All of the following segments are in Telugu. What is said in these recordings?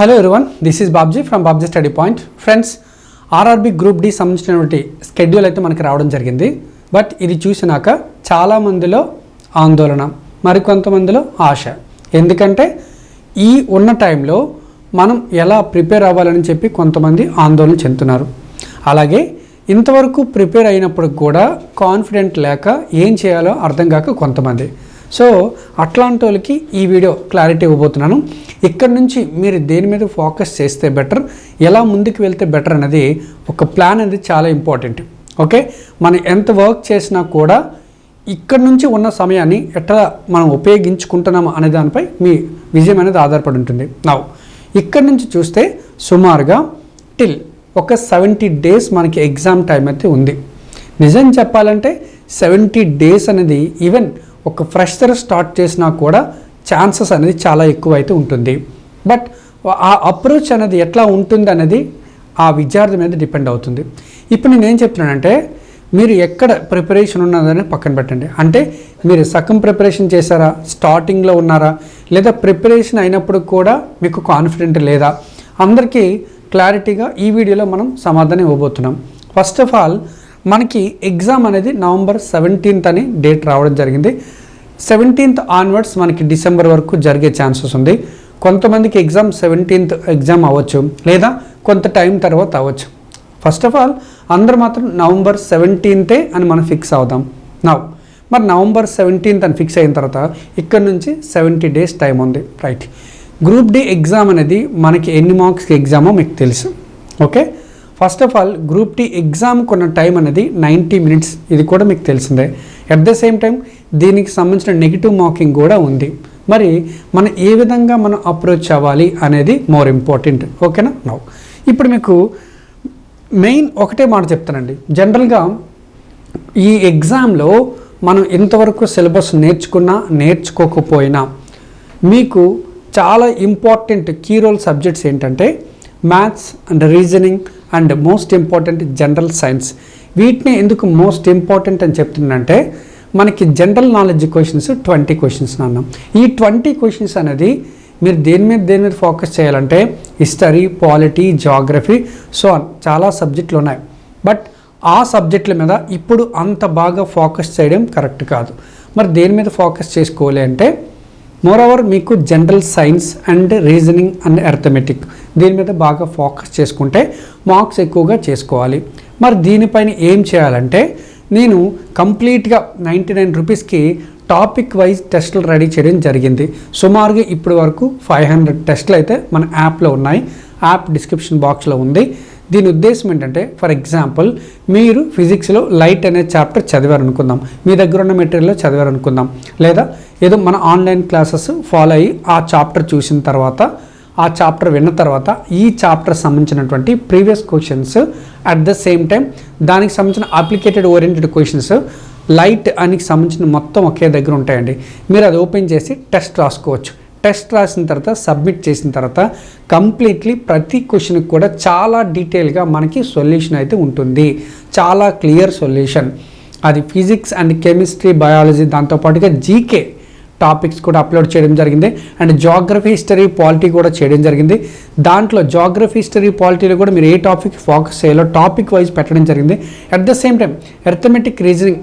Hello everyone this is Babji from Babji study point friends RRB group D సంబంధించినటువంటి స్కెడ్యూల్ అయితే మనకి రావడం జరిగింది. బట్ ఇది చూసినాక చాలామందిలో ఆందోళన మరికొంతమందిలో ఆశ. ఎందుకంటే ఈ ఉన్న టైంలో మనం ఎలా ప్రిపేర్ అవ్వాలని చెప్పి కొంతమంది ఆందోళన చెందుతున్నారు. అలాగే ఇంతవరకు ప్రిపేర్ అయినప్పుడు కూడా కాన్ఫిడెంట్ లేక ఏం చేయాలో అర్థం కాక కొంతమంది. సో అట్లాంటి వాళ్ళకి ఈ వీడియో క్లారిటీ ఇవ్వబోతున్నాను. ఇక్కడ నుంచి మీరు దేని మీద ఫోకస్ చేస్తే బెటర్ ఎలా ముందుకు వెళ్తే బెటర్ అనేది ఒక ప్లాన్ అనేది చాలా ఇంపార్టెంట్. ఓకే? మనం ఎంత వర్క్ చేసినా కూడా ఇక్కడ నుంచి ఉన్న సమయాన్ని ఎట్లా మనం ఉపయోగించుకుంటున్నాము అనే దానిపై మీ విజయం అనేది ఆధారపడి ఉంటుంది. నా ఇక్కడ నుంచి చూస్తే సుమారుగా టిల్ ఒక సెవెంటీ డేస్ మనకి ఎగ్జామ్ టైం అయితే ఉంది. నిజం చెప్పాలంటే సెవెంటీ డేస్ అనేది ఈవెన్ ఒక ఫ్రెషర్ స్టార్ట్ చేసినా కూడా ఛాన్సెస్ అనేది చాలా ఎక్కువ అయితే ఉంటుంది. బట్ ఆ అప్రోచ్ అనేది ఎట్లా ఉంటుంది అనేది ఆ విద్యార్థి మీద డిపెండ్ అవుతుంది. ఇప్పుడు నేను ఏం చెప్తున్నానంటే మీరు ఎక్కడ ప్రిపరేషన్ ఉన్నదని పక్కన పెట్టండి. అంటే మీరు సగం ప్రిపరేషన్ చేశారా? స్టార్టింగ్లో ఉన్నారా? లేదా ప్రిపరేషన్ అయినప్పుడు కూడా మీకు కాన్ఫిడెంట్ లేదా? అందరికీ క్లారిటీగా ఈ వీడియోలో మనం సమాధానం ఇవ్వబోతున్నాం. ఫస్ట్ ఆఫ్ ఆల్ మనకి ఎగ్జామ్ అనేది నవంబర్ సెవెంటీన్త్ అని డేట్ రావడం జరిగింది. సెవెంటీన్త్ ఆన్వర్డ్స్ మనకి డిసెంబర్ వరకు జరిగే ఛాన్సెస్ ఉంది. కొంతమందికి ఎగ్జామ్ సెవెంటీన్త్ ఎగ్జామ్ అవ్వచ్చు లేదా కొంత టైం తర్వాత అవ్వచ్చు. ఫస్ట్ ఆఫ్ ఆల్ అందరు మాత్రం నవంబర్ సెవెంటీన్తే అని మనం ఫిక్స్ అవుదాం. నవ్ మరి నవంబర్ సెవెంటీన్త్ అని ఫిక్స్ అయిన తర్వాత ఇక్కడ నుంచి సెవెంటీ డేస్ టైం ఉంది. రైట్ గ్రూప్ డి ఎగ్జామ్ అనేది మనకి ఎన్ని మార్క్స్కి ఎగ్జామో మీకు తెలుసు. Okay first of all group D ఎగ్జామ్కి ఉన్న టైం అనేది నైంటీ మినిట్స్ ఇది కూడా మీకు తెలిసిందే. అట్ ద సేమ్ టైం దీనికి సంబంధించిన నెగిటివ్ మార్కింగ్ కూడా ఉంది. మరి మనం ఏ విధంగా మనం అప్రోచ్ అవ్వాలి అనేది మోర్ ఇంపార్టెంట్ ఓకేనా నౌ? ఇప్పుడు మీకు మెయిన్ ఒకటే మాట చెప్తానండి. జనరల్గా ఈ ఎగ్జామ్లో మనం ఇంతవరకు సిలబస్ నేర్చుకున్నా నేర్చుకోకపోయినా మీకు చాలా ఇంపార్టెంట్ కీ రోల్ సబ్జెక్ట్స్ ఏంటంటే maths and reasoning and most important general science. వీటిని ఎందుకు మోస్ట్ ఇంపార్టెంట్ అని చెప్తుందంటే మనకి general knowledge questions twenty questions అన్నాం. ఈ ట్వంటీ క్వశ్చన్స్ అనేది మీరు దేని మీద దేని మీద ఫోకస్ చేయాలంటే హిస్టరీ పాలిటీ జాగ్రఫీ సో చాలా సబ్జెక్టులు ఉన్నాయి. బట్ ఆ సబ్జెక్టుల మీద ఇప్పుడు అంత బాగా ఫోకస్ చేయడం కరెక్ట్ కాదు. మరి దేని మీద ఫోకస్ చేసుకోవాలి అంటే మోరవర్ మీకు general science and reasoning and arithmetic దీని మీద బాగా ఫోకస్ చేసుకుంటే మార్క్స్ ఎక్కువగా చేసుకోవాలి. మరి దీనిపైన ఏం చేయాలంటే నేను కంప్లీట్గా నైంటీ నైన్ రూపీస్కి టాపిక్ వైజ్ టెస్టులు రెడీ చేయడం జరిగింది. సుమారుగా ఇప్పటి వరకు ఫైవ్ హండ్రెడ్ టెస్టులు అయితే మన యాప్లో ఉన్నాయి. యాప్ డిస్క్రిప్షన్ బాక్స్లో ఉంది. దీని ఉద్దేశం ఏంటంటే ఫర్ ఎగ్జాంపుల్ మీరు ఫిజిక్స్లో లైట్ అనే చాప్టర్ చదివారు అనుకుందాం మీ దగ్గర ఉన్న మెటీరియల్లో చదివారు అనుకుందాం లేదా ఏదో మన ఆన్లైన్ క్లాసెస్ ఫాలో అయ్యి ఆ చాప్టర్ చూసిన తర్వాత ఆ చాప్టర్ విన్న తర్వాత ఈ చాప్టర్ సంబంధించినటువంటి previous questions at the same time దానికి సంబంధించిన అప్లికేటెడ్ ఓరియంటెడ్ క్వశ్చన్స్ లైట్ అనికి సంబంధించిన మొత్తం ఒకే దగ్గర ఉంటాయండి. మీరు అది ఓపెన్ చేసి టెస్ట్ రాసుకోవచ్చు. టెస్ట్ రాసిన తర్వాత సబ్మిట్ చేసిన తర్వాత కంప్లీట్లీ ప్రతి క్వశ్చన్కి కూడా చాలా డీటెయిల్గా మనకి సొల్యూషన్ అయితే ఉంటుంది. చాలా క్లియర్ సొల్యూషన్. అది ఫిజిక్స్ అండ్ కెమిస్ట్రీ బయాలజీ దాంతోపాటుగా జీకే టాపిక్స్ కూడా అప్లోడ్ చేయడం జరిగింది. అండ్ జాగ్రఫీ హిస్టరీ పాలిటీ కూడా చేయడం జరిగింది. దాంట్లో జాగ్రఫీ హిస్టరీ పాలిటీలో కూడా మీరు ఏ టాపిక్ ఫోకస్ చేయాలో టాపిక్ వైజ్ పెట్టడం జరిగింది. At the same time arithmetic reasoning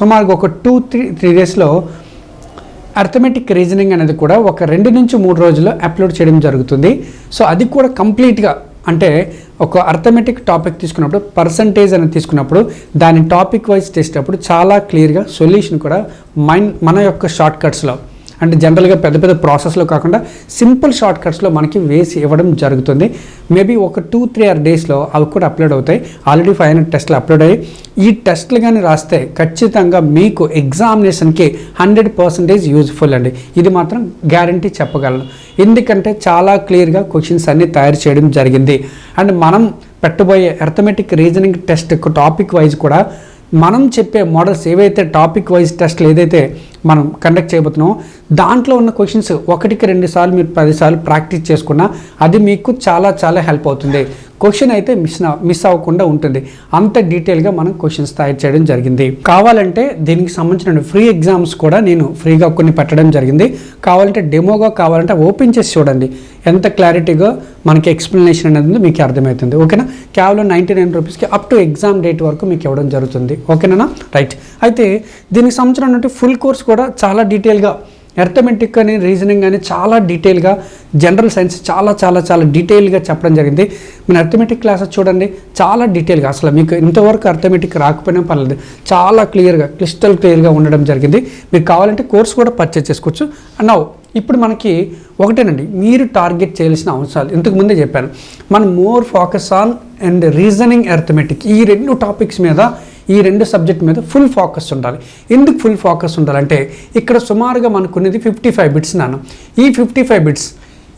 సుమారుగా ఒక టూ త్రీ త్రీ డేస్లో అర్థమెటిక్ రీజనింగ్ అనేది కూడా ఒక రెండు నుంచి మూడు రోజుల్లో అప్లోడ్ చేయడం జరుగుతుంది. సో అది కూడా కంప్లీట్గా అంటే ఒక అర్థమెటిక్ టాపిక్ తీసుకున్నప్పుడు పర్సంటేజ్ అనేది తీసుకున్నప్పుడు దాని టాపిక్ వైజ్ చేసేటప్పుడు చాలా క్లియర్గా సొల్యూషన్ కూడా మైండ్ మన యొక్క షార్ట్ కట్స్లో అంటే జనరల్గా పెద్ద పెద్ద ప్రాసెస్లో కాకుండా సింపుల్ షార్ట్ కట్స్లో మనకి వేసి ఇవ్వడం జరుగుతుంది. మేబీ ఒక టూ త్రీ ఆర్ డేస్లో అవి కూడా అప్లోడ్ అవుతాయి. ఆల్రెడీ ఫైవ్ హండ్రెడ్ టెస్ట్లు అప్లోడ్ అయ్యి ఈ టెస్ట్లు కానీ రాస్తే ఖచ్చితంగా మీకు ఎగ్జామినేషన్కి హండ్రెడ్ పర్సెంటేజ్ యూజ్ఫుల్ అండి. ఇది మాత్రం గ్యారంటీ చెప్పగలను. ఎందుకంటే చాలా క్లియర్గా క్వశ్చన్స్ అన్నీ తయారు చేయడం జరిగింది. అండ్ మనం పెట్టబోయే arithmetic reasoning test topic wise కూడా మనం చెప్పే మోడల్స్ ఏవైతే టాపిక్ వైజ్ టెస్ట్లు ఏదైతే మనం కండక్ట్ చేయబోతున్నాం దాంట్లో ఉన్న క్వశ్చన్స్ ఒకటికి రెండు సార్లు మీరు పదిసార్లు ప్రాక్టీస్ చేసుకున్నా అది మీకు చాలా చాలా హెల్ప్ అవుతుంది. క్వశ్చన్ అయితే మిస్ మిస్ అవ్వకుండా ఉంటుంది. అంత డీటెయిల్గా మనం క్వశ్చన్స్ తయారు చేయడం జరిగింది. కావాలంటే దీనికి సంబంధించిన ఫ్రీ ఎగ్జామ్స్ కూడా నేను ఫ్రీగా కొన్ని పెట్టడం జరిగింది. కావాలంటే డెమోగా కావాలంటే ఓపెన్ చేసి చూడండి. ఎంత క్లారిటీగా మనకి ఎక్స్ప్లెనేషన్ అనేది మీకు అర్థమవుతుంది. ఓకేనా? కేవలం నైంటీ నైన్ రూపీస్కి అప్ టు ఎగ్జామ్ డేట్ వరకు మీకు ఇవ్వడం జరుగుతుంది. ఓకేనా? రైట్ అయితే దీనికి సంబంధించిన ఫుల్ కోర్స్ కూడా చాలా డీటెయిల్గా అర్థమెటిక్ అని రీజనింగ్ అని చాలా డీటెయిల్గా జనరల్ సైన్స్ చాలా చాలా చాలా డీటెయిల్గా చెప్పడం జరిగింది. మీరు అర్థమెటిక్ క్లాసెస్ చూడండి చాలా డీటెయిల్గా అసలు మీకు ఇంతవరకు అర్థమెటిక్ రాకపోయినా పర్లేదు. చాలా క్లియర్గా క్లిస్టల్ క్లియర్గా ఉండడం జరిగింది. మీకు కావాలంటే కోర్స్ కూడా పర్చేస్ చేసుకోవచ్చు. నౌ ఇప్పుడు మనకి ఒకటేనండి మీరు టార్గెట్ చేయాల్సిన అవసరాలు. ఇంతకుముందే చెప్పాను మనం more focus on and reasoning arithmetic. ఈ రెండు టాపిక్స్ మీద ఈ రెండు సబ్జెక్ట్ మీద ఫుల్ ఫోకస్ ఉండాలి. ఎందుకు ఫుల్ ఫోకస్ ఉండాలంటే ఇక్కడ సుమారుగా మనకున్నది ఫిఫ్టీ ఫైవ్ బిట్స్ నాను ఈ ఫిఫ్టీ ఫైవ్ బిట్స్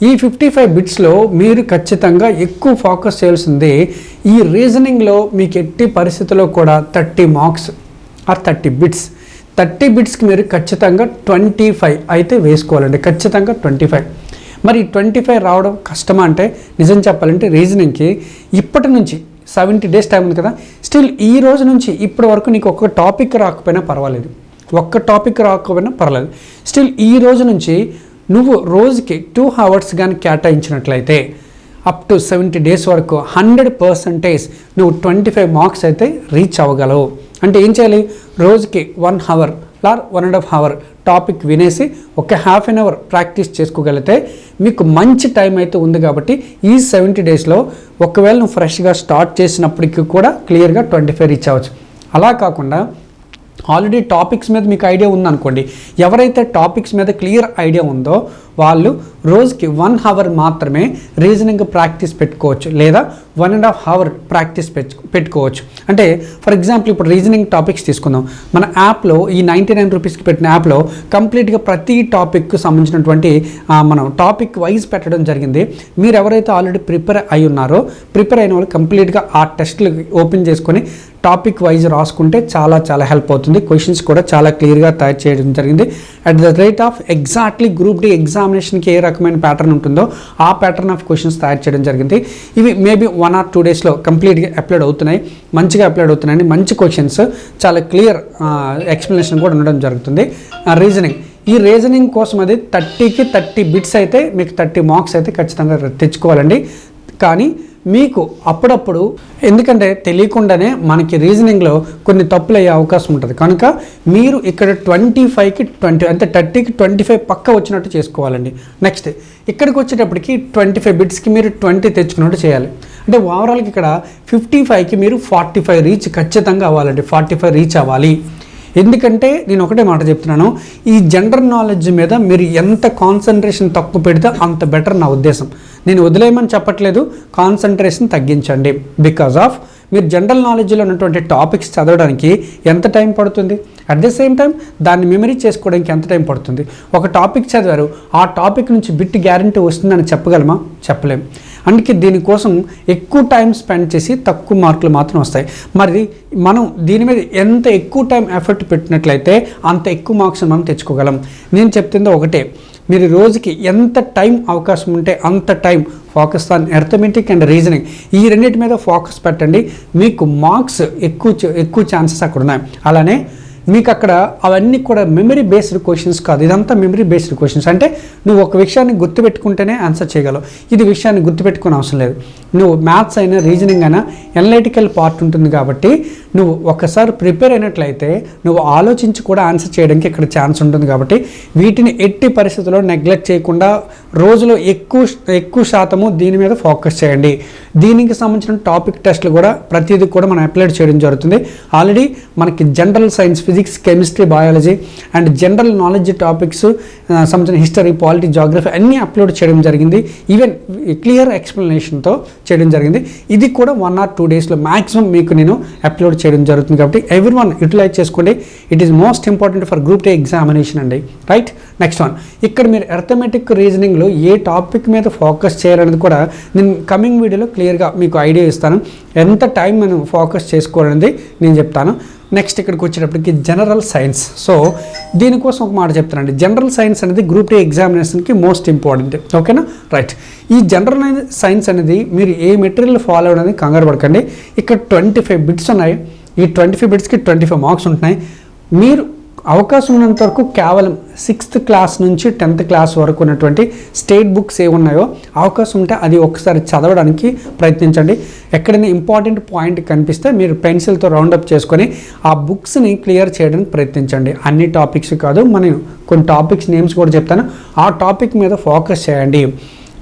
ఈ ఫిఫ్టీ ఫైవ్ బిట్స్లో మీరు ఖచ్చితంగా ఎక్కువ ఫోకస్ చేయాల్సింది ఈ రీజనింగ్లో మీకు ఎట్టి పరిస్థితుల్లో కూడా thirty marks or thirty bits thirty బిట్స్కి మీరు ఖచ్చితంగా ట్వంటీ ఫైవ్ అయితే వేసుకోవాలండి. ఖచ్చితంగా ట్వంటీ ఫైవ్. మరి ట్వంటీ ఫైవ్ రావడం కష్టమా అంటే నిజం చెప్పాలంటే రీజనింగ్కి ఇప్పటి నుంచి సెవెంటీ డేస్ టైం ఉంది కదా. స్టిల్ ఈ రోజు నుంచి ఇప్పటి వరకు నీకు ఒక్క టాపిక్ రాకపోయినా పర్వాలేదు. ఒక్క టాపిక్ రాకపోయినా పర్వాలేదు. స్టిల్ ఈ రోజు నుంచి నువ్వు రోజుకి టూ అవర్స్ కానీ కేటాయించినట్లయితే అప్ టు సెవెంటీ డేస్ వరకు హండ్రెడ్ పర్సంటేజ్ నువ్వు ట్వంటీ ఫైవ్ మార్క్స్ అయితే రీచ్ అవ్వగలవు. అంటే ఏం చేయాలి? రోజుకి one hour లార్ one and half hour topic వినేసి ఒక హాఫ్ అన్ అవర్ ప్రాక్టీస్ చేసుకోగలిగితే మీకు మంచి టైం అయితే ఉంది కాబట్టి ఈ సెవెంటీ డేస్లో ఒకవేళ నువ్వు ఫ్రెష్గా స్టార్ట్ చేసినప్పటికీ కూడా క్లియర్గా ట్వంటీ ఫైవ్ రీచ్ అవ్వచ్చు. అలా కాకుండా ఆల్రెడీ టాపిక్స్ మీద మీకు ఐడియా ఉందనుకోండి ఎవరైతే టాపిక్స్ మీద క్లియర్ ఐడియా ఉందో వాళ్ళు రోజుకి వన్ అవర్ మాత్రమే రీజనింగ్ ప్రాక్టీస్ పెట్టుకోవచ్చు లేదా one and half hour practice పెట్టుకోవచ్చు. అంటే ఫర్ ఎగ్జాంపుల్ ఇప్పుడు రీజనింగ్ టాపిక్స్ తీసుకుందాం. మన యాప్లో ఈ నైంటీ నైన్ రూపీస్కి పెట్టిన యాప్లో కంప్లీట్గా ప్రతి టాపిక్కు సంబంధించినటువంటి మనం టాపిక్ వైజ్ పెట్టడం జరిగింది. మీరు ఎవరైతే ఆల్రెడీ ప్రిపేర్ అయి ఉన్నారో ప్రిపేర్ అయిన వాళ్ళు కంప్లీట్గా ఆ టెస్ట్లు ఓపెన్ చేసుకొని టాపిక్ వైజ్ రాసుకుంటే చాలా చాలా హెల్ప్ అవుతుంది. క్వశ్చన్స్ కూడా చాలా క్లియర్గా తయారు చేయడం జరిగింది. At the rate of exactly group D ఎగ్జామినేషన్కి ఏ రకమైన ప్యాటర్న్ ఉంటుందో ఆ ప్యాటర్న్ ఆఫ్ క్వశ్చన్స్ తయారు చేయడం జరిగింది. ఇవి మేబీ వన్ ఆర్ టూ డేస్లో కంప్లీట్గా అప్లోడ్ అవుతున్నాయి. మంచిగా అప్లోడ్ అవుతున్నాయి మంచి క్వశ్చన్స్ చాలా క్లియర్ ఎక్స్ప్లెనేషన్ కూడా ఉండడం జరుగుతుంది. రీజనింగ్ ఈ రీజనింగ్ కోసం అది థర్టీకి థర్టీ బిట్స్ అయితే మీకు థర్టీ మార్క్స్ అయితే ఖచ్చితంగా తెచ్చుకోవాలండి. కానీ మీకు అప్పుడప్పుడు ఎందుకంటే తెలియకుండానే మనకి రీజనింగ్లో కొన్ని తప్పులు అయ్యే అవకాశం ఉంటుంది. కనుక మీరు ఇక్కడ ట్వంటీ ఫైవ్కి ట్వంటీ అంటే థర్టీకి ట్వంటీ ఫైవ్ పక్క వచ్చినట్టు చేసుకోవాలండి. నెక్స్ట్ ఇక్కడికి వచ్చేటప్పటికి ట్వంటీ ఫైవ్ బిట్స్కి మీరు ట్వంటీ తెచ్చుకున్నట్టు చేయాలి. అంటే ఓవరాల్కి ఇక్కడ ఫిఫ్టీ ఫైవ్కి మీరు ఫార్టీ ఫైవ్ రీచ్ ఖచ్చితంగా అవ్వాలండి. ఫార్టీ ఫైవ్ రీచ్ అవ్వాలి. ఎందుకంటే నేను ఒకటే మాట చెప్తున్నాను ఈ జనరల్ నాలెడ్జ్ మీద మీరు ఎంత కాన్సన్ట్రేషన్ తక్కువ పెడితే అంత బెటర్ నా ఉద్దేశం. నేను వదిలేయమని చెప్పట్లేదు కాన్సన్ట్రేషన్ తగ్గించండి. బికాజ్ ఆఫ్ మీరు జనరల్ నాలెడ్జ్లో ఉన్నటువంటి టాపిక్స్ చదవడానికి ఎంత టైం పడుతుంది? అట్ ద సేమ్ టైం దాన్ని మెమరీ చేసుకోవడానికి ఎంత టైం పడుతుంది? ఒక టాపిక్ చదివారు ఆ టాపిక్ నుంచి బిట్ గ్యారంటీ వస్తుందని చెప్పగలమా? చెప్పలేం. అందుకే దీనికోసం ఎక్కువ టైం స్పెండ్ చేసి తక్కువ మార్కులు మాత్రం వస్తాయి. మరి మనం దీని మీద ఎంత ఎక్కువ టైం ఎఫర్ట్ పెట్టినట్లయితే అంత ఎక్కువ మార్క్స్ మనం తెచ్చుకోగలం. నేను చెప్తుంది ఒకటే మీరు రోజుకి ఎంత టైం అవకాశం ఉంటే అంత time focus on arithmetic and reasoning. ఈ రెండింటి మీద ఫోకస్ పెట్టండి. మీకు మార్క్స్ ఎక్కువ ఎక్కువ ఛాన్సెస్ అక్కడ ఉన్నాయి. అలానే మీకు అక్కడ అవన్నీ కూడా మెమరీ బేస్డ్ క్వశ్చన్స్ కాదు. ఇదంతా మెమరీ బేస్డ్ క్వశ్చన్స్ అంటే నువ్వు ఒక విషయాన్ని గుర్తుపెట్టుకుంటేనే ఆన్సర్ చేయగలవు. ఇది విషయాన్ని గుర్తుపెట్టుకునే అవసరం లేదు. నువ్వు మ్యాథ్స్ అయినా రీజనింగ్ అయినా ఎనలైటికల్ పార్ట్ ఉంటుంది కాబట్టి నువ్వు ఒకసారి ప్రిపేర్ అయినట్లయితే నువ్వు ఆలోచించి కూడా ఆన్సర్ చేయడానికి ఇక్కడ ఛాన్స్ ఉంటుంది కాబట్టి వీటిని ఎట్టి పరిస్థితుల్లో నెగ్లెక్ట్ చేయకుండా రోజులో ఎక్కువ ఎక్కువ శాతము దీని మీద ఫోకస్ చేయండి. దీనికి సంబంధించిన టాపిక్ టెస్ట్లు కూడా ప్రతిదీ కూడా మనం అప్లైడ్ చేయడం జరుగుతుంది. ఆల్రెడీ మనకి general science physics chemistry biology and general knowledge topics సంబంధించిన హిస్టరీ పాలిటీ జాగ్రఫీ అన్నీ అప్లోడ్ చేయడం జరిగింది. ఈవెన్ క్లియర్ ఎక్స్ప్లెనేషన్తో చేయడం జరిగింది. ఇది కూడా వన్ ఆర్ టూ డేస్లో మ్యాక్సిమం మీకు నేను అప్లోడ్ చేయడం జరుగుతుంది కాబట్టి ఎవ్రీ వన్ యూటిలైజ్ చేసుకోండి. It is most important for group day examination అండి. రైట్ నెక్స్ట్ వన్ ఇక్కడ మీరు అర్థమెటిక్ రీజనింగ్లో ఏ టాపిక్ మీద ఫోకస్ చేయాలనేది కూడా నేను కమింగ్ వీడియోలో క్లియర్గా మీకు ఐడియా ఇస్తాను. ఎంత టైం మనం ఫోకస్ చేసుకోవాలనేది నేను చెప్తాను. నెక్స్ట్ ఇక్కడికి వచ్చేటప్పటికి జనరల్ సైన్స్ సో దీనికోసం ఒక మాట చెప్తానండి జనరల్ సైన్స్ అనేది గ్రూప్ డే ఎగ్జామినేషన్కి మోస్ట్ ఇంపార్టెంట్ ఓకేనా రైట్ ఈ జనరల్ సైన్స్ అనేది మీరు ఏ మెటీరియల్ ఫాలో అవ్వడానికి కంగారు పడకండి. ఇక్కడ ట్వంటీ ఫైవ్ బిట్స్ ఉన్నాయి. ఈ ట్వంటీ ఫైవ్ బిట్స్కి ట్వంటీ ఫైవ్ మార్క్స్ ఉంటున్నాయి. మీరు అవకాశం ఉన్నంత వరకు కేవలం సిక్స్త్ క్లాస్ నుంచి టెన్త్ క్లాస్ వరకు ఉన్నటువంటి స్టేట్ బుక్స్ ఏ ఉన్నాయో అవకాశం ఉంటే అది ఒకసారి చదవడానికి ప్రయత్నించండి. ఎక్కడైనా ఇంపార్టెంట్ పాయింట్ కనిపిస్తే మీరు పెన్సిల్తో రౌండప్ చేసుకొని ఆ బుక్స్ని క్లియర్ చేయడానికి ప్రయత్నించండి. అన్ని టాపిక్స్ కాదు మనం కొన్ని టాపిక్స్ నేమ్స్ కూడా చెప్తాను. ఆ టాపిక్ మీద ఫోకస్ చేయండి.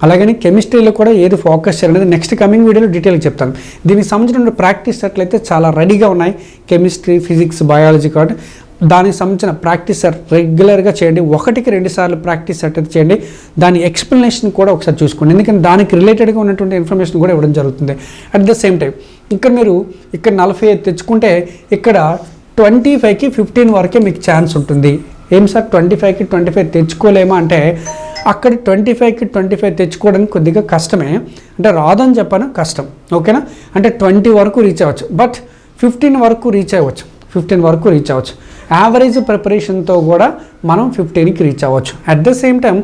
అలాగని కెమిస్ట్రీలో కూడా ఏది ఫోకస్ చేయాలనేది నెక్స్ట్ కమింగ్ వీడియోలో డీటెయిల్గా చెప్తాను. దీనికి సంబంధించిన ప్రాక్టీస్ సెట్లు అయితే చాలా రెడీగా ఉన్నాయి. కెమిస్ట్రీ ఫిజిక్స్ బయాలజీ కాబట్టి దానికి సంబంధించిన ప్రాక్టీస్ రెగ్యులర్గా చేయండి. ఒకటికి రెండు సార్లు ప్రాక్టీస్ సెట్ అయితే చేయండి. దాని ఎక్స్ప్లెనేషన్ కూడా ఒకసారి చూసుకోండి. ఎందుకంటే దానికి రిలేటెడ్గా ఉన్నటువంటి ఇన్ఫర్మేషన్ కూడా ఇవ్వడం జరుగుతుంది. అట్ ద సేమ్ టైం ఇక్కడ మీరు ఇక్కడ నలభై ఐదు తెచ్చుకుంటే ఇక్కడ ట్వంటీ ఫైవ్కి ఫిఫ్టీన్ వరకే మీకు ఛాన్స్ ఉంటుంది. ఏం సార్? ట్వంటీ ఫైవ్కి ట్వంటీ ఫైవ్ తెచ్చుకోలేమా అంటే అక్కడ ట్వంటీ ఫైవ్కి ట్వంటీ ఫైవ్ తెచ్చుకోవడానికి కొద్దిగా కష్టమే. అంటే రాదని చెప్పాను కష్టం. ఓకేనా? అంటే ట్వంటీ వరకు రీచ్ అవ్వచ్చు. బట్ ఫిఫ్టీన్ వరకు రీచ్ అవ్వచ్చు. ఫిఫ్టీన్ వరకు రీచ్ అవ్వచ్చు. యావరేజ్ ప్రిపరేషన్తో కూడా మనం ఫిఫ్టీన్కి రీచ్ అవ్వచ్చు. At the same time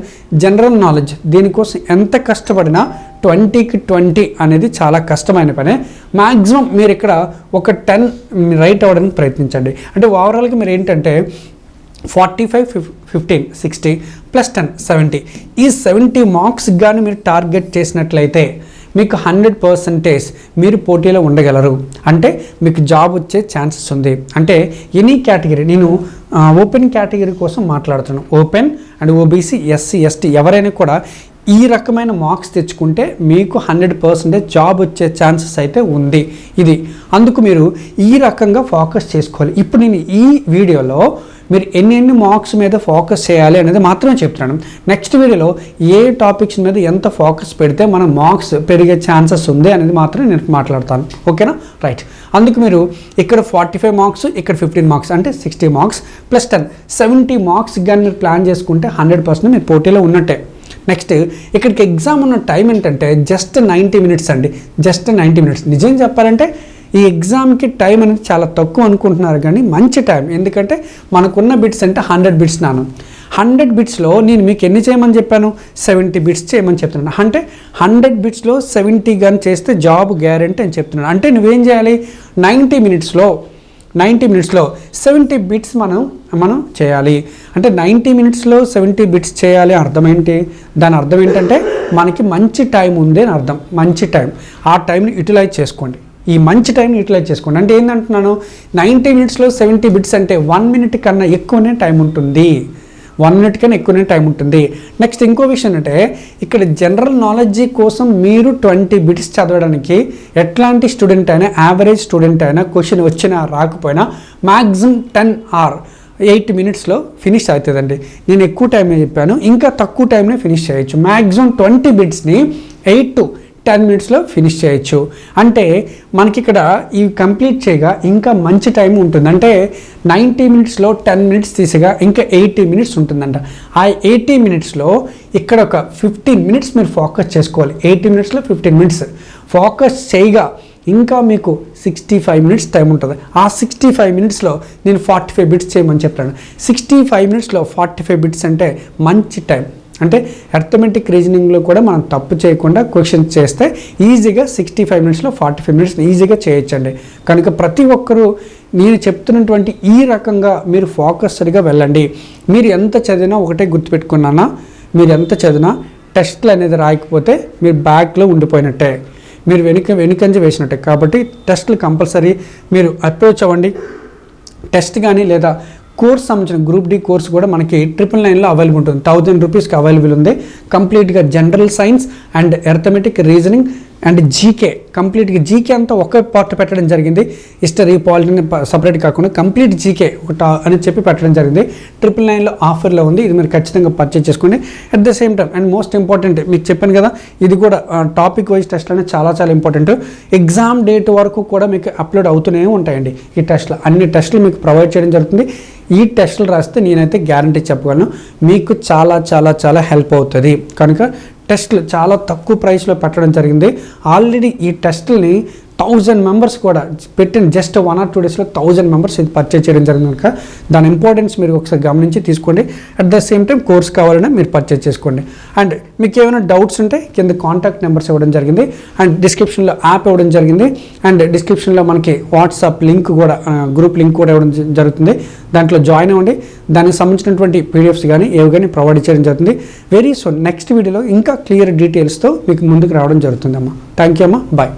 general knowledge దీనికోసం ఎంత కష్టపడినా ట్వంటీకి ట్వంటీ అనేది చాలా కష్టమైన పనే. మ్యాక్సిమం మీరు ఇక్కడ ఒక టెన్ రైట్ అవ్వడానికి ప్రయత్నించండి. అంటే ఓవరాల్గా మీరు ఏంటంటే forty five fif fifteen sixty plus ten seventy ఈ సెవెంటీ మార్క్స్ కానీ మీరు టార్గెట్ చేసినట్లయితే మీకు హండ్రెడ్ పర్సంటేజ్ మీరు పోటీలో ఉండగలరు. అంటే మీకు జాబ్ వచ్చే ఛాన్సెస్ ఉంది. అంటే ఎనీ కేటగిరీ నేను ఓపెన్ కేటగిరీ కోసం మాట్లాడుతున్నాను. Open and OBC SC ST ఎవరైనా కూడా ఈ రకమైన మార్క్స్ తెచ్చుకుంటే మీకు హండ్రెడ్ పర్సెంటేజ్ జాబ్ వచ్చే ఛాన్సెస్ అయితే ఉంది. ఇది. అందుకు మీరు ఈ రకంగా ఫోకస్ చేసుకోవాలి. ఇప్పుడు నేను ఈ వీడియోలో మీరు ఎన్ని ఎన్ని మార్క్స్ మీద ఫోకస్ చేయాలి అనేది మాత్రమే చెప్తున్నాను. నెక్స్ట్ వీడియోలో ఏ టాపిక్స్ మీద ఎంత ఫోకస్ పెడితే మన మార్క్స్ పెరిగే ఛాన్సెస్ ఉంది అనేది మాత్రం నేను మాట్లాడతాను. ఓకేనా? రైట్. అందుకు మీరు ఇక్కడ ఫార్టీ ఫైవ్ మార్క్స్ ఇక్కడ ఫిఫ్టీన్ మార్క్స్ అంటే sixty marks plus ten. Seventy marks కానీ మీరు ప్లాన్ చేసుకుంటే హండ్రెడ్ పర్సెంట్ మీరు పోటీలో ఉన్నట్టే. నెక్స్ట్ ఇక్కడికి ఎగ్జామ్ ఉన్న టైం ఏంటంటే జస్ట్ నైంటీ మినిట్స్ అండి. జస్ట్ నైంటీ మినిట్స్ నిజం చెప్పాలంటే ఈ ఎగ్జామ్కి టైం అనేది చాలా తక్కువ అనుకుంటున్నారు కానీ మంచి టైం ఎందుకంటే మనకున్న బిట్స్ అంటే హండ్రెడ్ బిట్స్ నాను. హండ్రెడ్ బిట్స్లో నేను మీకు ఎన్ని చేయమని చెప్పాను? సెవెంటీ బిట్స్ చేయమని చెప్తున్నాను. అంటే హండ్రెడ్ బిట్స్లో సెవెంటీ కానీ చేస్తే జాబ్ గ్యారంటీ అని చెప్తున్నాను. అంటే నువ్వేం చేయాలి? నైంటీ మినిట్స్లో నైంటీ మినిట్స్లో సెవెంటీ బిట్స్ మనం మనం చేయాలి. అంటే నైంటీ మినిట్స్లో సెవెంటీ బిట్స్ చేయాలి అర్థం ఏంటి దాని అర్థం ఏంటంటే మనకి మంచి టైం ఉంది అని అర్థం. మంచి టైం. ఆ టైంని యూటిలైజ్ చేసుకోండి. ఈ మంచి టైంని యూటిలైజ్ చేసుకోండి. అంటే ఏంటంటున్నాను నైంటీ మినిట్స్లో సెవెంటీ బిట్స్ అంటే వన్ మినిట్ కన్నా ఎక్కువనే టైం ఉంటుంది. వన్ మినిట్ కన్నా ఎక్కువనే టైం ఉంటుంది. నెక్స్ట్ ఇంకో విషయం అంటే ఇక్కడ జనరల్ నాలెడ్జ్ కోసం మీరు ట్వంటీ బిట్స్ చదవడానికి ఎట్లాంటి స్టూడెంట్ అయినా యావరేజ్ స్టూడెంట్ అయినా క్వశ్చన్ వచ్చినా రాకపోయినా మ్యాక్సిమం టెన్ ఆర్ ఎయిట్ మినిట్స్లో ఫినిష్ అవుతుందండి. నేను ఎక్కువ టైమే చెప్పాను ఇంకా తక్కువ టైంలో ఫినిష్ చేయొచ్చు. మ్యాక్సిమం ట్వంటీ బిట్స్ని ఎయిట్ టు టెన్ మినిట్స్లో ఫినిష్ చేయొచ్చు. అంటే మనకి ఇక్కడ ఇవి కంప్లీట్ చేయగా ఇంకా మంచి టైం ఉంటుంది. అంటే నైంటీ మినిట్స్లో టెన్ మినిట్స్ తీసేగా ఇంకా ఎయిటీ మినిట్స్ ఉంటుందంట. ఆ ఎయిటీ మినిట్స్లో ఇక్కడ ఒక ఫిఫ్టీన్ మినిట్స్ మీరు ఫోకస్ చేసుకోవాలి. ఎయిటీ మినిట్స్లో ఫిఫ్టీన్ మినిట్స్ ఫోకస్ చేయగా ఇంకా మీకు సిక్స్టీ ఫైవ్ మినిట్స్ టైం ఉంటుంది. ఆ సిక్స్టీ ఫైవ్ మినిట్స్లో నేను ఫార్టీ ఫైవ్ బిట్స్ చేయమని చెప్పాను. సిక్స్టీ ఫైవ్ మినిట్స్లో ఫార్టీ ఫైవ్ బిట్స్ అంటే మంచి టైం అంటే అర్థమెటిక్ రీజనింగ్లో కూడా మనం తప్పు చేయకుండా క్వశ్చన్స్ చేస్తే ఈజీగా సిక్స్టీ ఫైవ్ మినిట్స్లో ఫార్టీ ఫైవ్ మినిట్స్ ఈజీగా చేయొచ్చండి. కనుక ప్రతి ఒక్కరూ నేను చెప్తున్నటువంటి ఈ రకంగా మీరు ఫోకస్డ్గా వెళ్ళండి. మీరు ఎంత చదివినా ఒకటే గుర్తుపెట్టుకున్నానా? మీరు ఎంత చదివినా టెస్ట్లు అనేది రాయకపోతే మీరు బ్యాక్లో ఉండిపోయినట్టే. మీరు వెనుక వెనుకంజ వేసినట్టే. కాబట్టి టెస్ట్లు కంపల్సరీ మీరు అప్రోచ్ అవ్వండి. టెస్ట్ కానీ లేదా కోర్స్ సంబంధించిన గ్రూప్ డి కోర్స్ కూడా మనకి ట్రిపుల్ నైన్లో అవైలబుల్ ఉంటుంది. థౌజండ్ రూపీస్కి అవైలబుల్ ఉంది. కంప్లీట్గా general science and arithmetic reasoning and GK కంప్లీట్గా జీకే అంతా ఒకే పార్ట్ పెట్టడం జరిగింది. హిస్టరీ పాలిటీ సపరేట్ కాకుండా కంప్లీట్ జీకే ఒక అని చెప్పి పెట్టడం జరిగింది. ట్రిపుల్ నైన్లో ఆఫర్లో ఉంది. ఇది మీరు ఖచ్చితంగా పర్చేజ్ చేసుకోండి at the same time and most important మీకు చెప్పాను కదా ఇది కూడా టాపిక్ వైజ్ టెస్ట్ అనేది చాలా చాలా ఇంపార్టెంట్ ఎగ్జామ్ డేట్ వరకు కూడా మీకు అప్లోడ్ అవుతూనే ఉంటాయండి ఈ టెస్ట్లు అన్ని టెస్టులు మీకు ప్రొవైడ్ చేయడం జరుగుతుంది. ఈ టెస్టులు రాస్తే నేనైతే గ్యారంటీ చెప్పగలను. మీకు చాలా చాలా చాలా హెల్ప్ అవుతుంది. కనుక టెస్టులు చాలా తక్కువ ప్రైస్లో పెట్టడం జరిగింది. ఆల్రెడీ ఈ టెస్టుల్ని థౌజండ్ మెంబర్స్ కూడా పెట్టిన జస్ట్ వన్ ఆర్ టూ డేస్లో థౌజండ్ మెంబర్స్ ఇది పర్చేజ్ చేయడం జరిగింది కనుక దాని ఇంపార్టెన్స్ మీరు ఒకసారి గమనించి తీసుకోండి. At the same time course కావాలన్నా మీరు పర్చేజ్ చేసుకోండి. అండ్ మీకు ఏమైనా డౌట్స్ ఉంటే కింద కాంటాక్ట్ నెంబర్స్ ఇవ్వడం జరిగింది. అండ్ డిస్క్రిప్షన్లో యాప్ ఇవ్వడం జరిగింది. అండ్ డిస్క్రిప్షన్లో మనకి వాట్సాప్ లింక్ కూడా గ్రూప్ లింక్ కూడా ఇవ్వడం జరుగుతుంది. దాంట్లో జాయిన్ అవ్వండి. దానికి సంబంధించినటువంటి పీడిఎఫ్స్ కానీ ఏవి కానీ ప్రొవైడ్ చేయడం జరుగుతుంది. వెరీ సో నెక్స్ట్ వీడియోలో ఇంకా క్లియర్ డీటెయిల్స్తో మీకు ముందుకు రావడం జరుగుతుంది అమ్మా థ్యాంక్ యూ అమ్మా. బాయ్